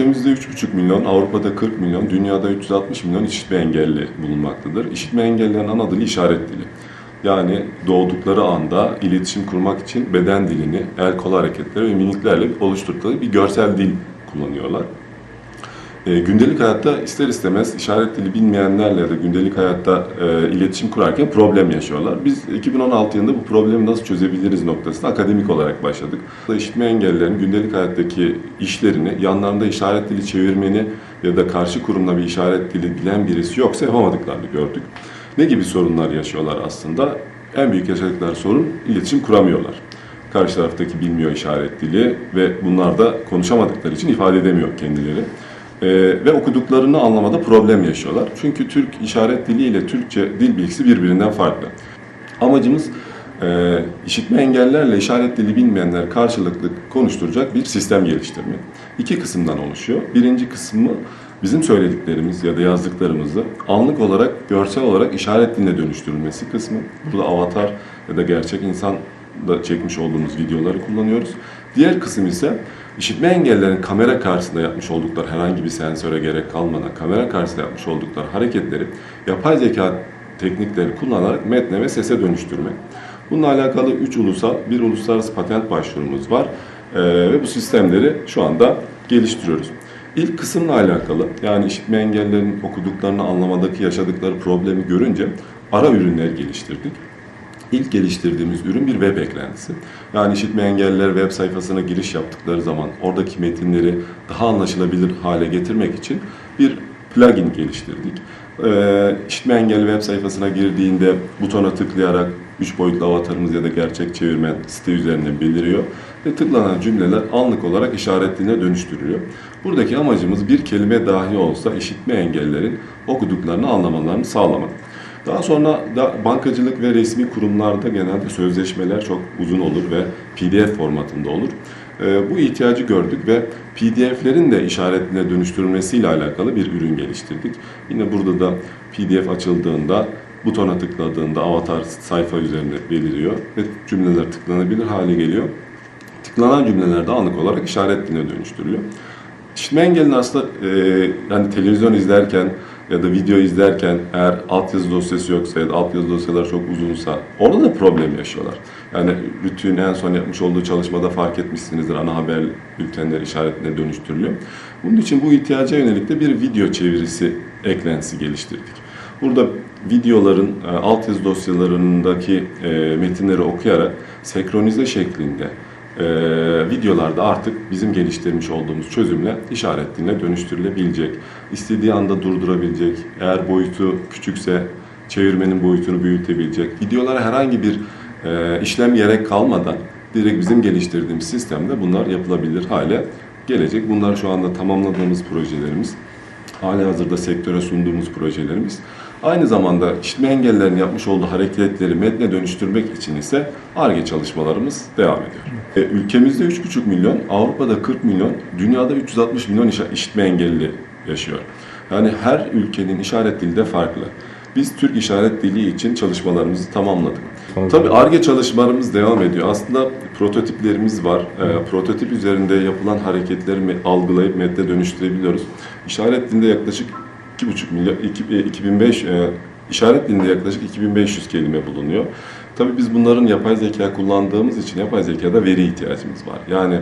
Ülkemizde 3,5 milyon, Avrupa'da 40 milyon, dünyada 360 milyon işitme engelli bulunmaktadır. İşitme engellilerin ana dili işaret dili. Yani doğdukları anda iletişim kurmak için beden dilini, el kol hareketleri ve mimiklerle oluşturdukları bir görsel dil kullanıyorlar. E, gündelik hayatta ister istemez işaret dili bilmeyenlerle de gündelik hayatta e, iletişim kurarken problem yaşıyorlar. Biz 2016 yılında bu problemi nasıl çözebiliriz noktasında akademik olarak başladık. İşitme engellilerin gündelik hayattaki işlerini yanlarında işaret dili çevirmeni ya da karşı kurumla bir işaret dili bilen birisi yoksa yapamadıklarını gördük. Ne gibi sorunlar yaşıyorlar aslında? En büyük yaşadıkları sorun iletişim kuramıyorlar. Karşı taraftaki bilmiyor işaret dili ve bunlar da konuşamadıkları için ifade edemiyor kendileri. Ee, ve okuduklarını anlamada problem yaşıyorlar. Çünkü Türk işaret dili ile Türkçe dil bilgisi birbirinden farklı. Amacımız e, işitme engellerle işaret dili bilmeyenler karşılıklı konuşturacak bir sistem geliştirmek. İki kısımdan oluşuyor. Birinci kısmı bizim söylediklerimiz ya da yazdıklarımızı anlık olarak, görsel olarak işaret diline dönüştürülmesi kısmı. Burada avatar ya da gerçek insan da çekmiş olduğumuz videoları kullanıyoruz. Diğer kısım ise işitme engellerin kamera karşısında yapmış oldukları herhangi bir sensöre gerek kalmadan kamera karşısında yapmış oldukları hareketleri yapay zeka teknikleri kullanarak metne ve sese dönüştürmek. Bununla alakalı 3 ulusal, bir uluslararası patent başvurumuz var Ee, ve bu sistemleri şu anda geliştiriyoruz. İlk kısımla alakalı yani işitme engellerin okuduklarını anlamadaki yaşadıkları problemi görünce ara ürünler geliştirdik. İlk geliştirdiğimiz ürün bir web eklentisi. Yani işitme engelliler web sayfasına giriş yaptıkları zaman oradaki metinleri daha anlaşılabilir hale getirmek için bir plugin geliştirdik. Ee, işitme engelli web sayfasına girdiğinde butona tıklayarak 3 boyutlu avatarımız ya da gerçek çevirmen site üzerinde beliriyor ve tıklanan cümleler anlık olarak işaret diline dönüştürülüyor. Buradaki amacımız bir kelime dahi olsa işitme engellerin okuduklarını anlamalarını sağlamak. Daha sonra da bankacılık ve resmi kurumlarda genelde sözleşmeler çok uzun olur ve PDF formatında olur. Ee, bu ihtiyacı gördük ve PDF'lerin de işaretine dönüştürülmesiyle alakalı bir ürün geliştirdik. Yine burada da PDF açıldığında butona tıkladığında avatar sayfa üzerinde beliriyor ve cümleler tıklanabilir hale geliyor. Tıklanan cümleler de anlık olarak işaret diline dönüştürülüyor. İşitme engelli aslında e, yani televizyon izlerken ya da video izlerken eğer altyazı dosyası yoksa ya da altyazı dosyalar çok uzunsa orada da problem yaşıyorlar. Yani Rütü'nün en son yapmış olduğu çalışmada fark etmişsinizdir ana haber bültenleri işaretine dönüştürülüyor. Bunun için bu ihtiyaca yönelik de bir video çevirisi eklentisi geliştirdik. Burada videoların e, altyazı dosyalarındaki e, metinleri okuyarak senkronize şeklinde e, videolarda artık bizim geliştirmiş olduğumuz çözümle işaret diline dönüştürülebilecek. İstediği anda durdurabilecek. Eğer boyutu küçükse çevirmenin boyutunu büyütebilecek. Videolara herhangi bir e, işlem gerek kalmadan direkt bizim geliştirdiğimiz sistemde bunlar yapılabilir hale gelecek. Bunlar şu anda tamamladığımız projelerimiz. Hali hazırda sektöre sunduğumuz projelerimiz. Aynı zamanda işitme engellilerin yapmış olduğu hareketleri metne dönüştürmek için ise ARGE çalışmalarımız devam ediyor. E, ülkemizde 3,5 milyon, Avrupa'da 40 milyon, dünyada 360 milyon işitme engelli yaşıyor. Yani her ülkenin işaret dili de farklı. Biz Türk işaret dili için çalışmalarımızı tamamladık. Tabii ARGE çalışmalarımız devam ediyor. Aslında prototiplerimiz var. Ee, prototip üzerinde yapılan hareketleri algılayıp metne dönüştürebiliyoruz. İşaret dilinde yaklaşık 2,5 milyon, iki- e, 2005 e, işaret dilinde yaklaşık 2500 kelime bulunuyor. Tabii biz bunların yapay zeka kullandığımız için yapay zekada veri ihtiyacımız var. Yani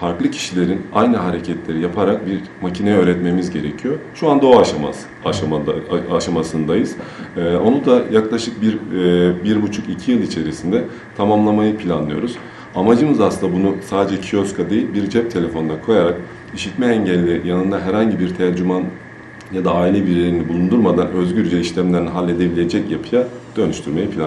farklı kişilerin aynı hareketleri yaparak bir makineye öğretmemiz gerekiyor. Şu anda o aşaması, aşamada, aşamasındayız. Ee, onu da yaklaşık bir, e, bir buçuk iki yıl içerisinde tamamlamayı planlıyoruz. Amacımız aslında bunu sadece kioska değil bir cep telefonuna koyarak işitme engelli yanında herhangi bir tercüman ya da aile bireyini bulundurmadan özgürce işlemlerini halledebilecek yapıya dönüştürmeyi planlıyoruz.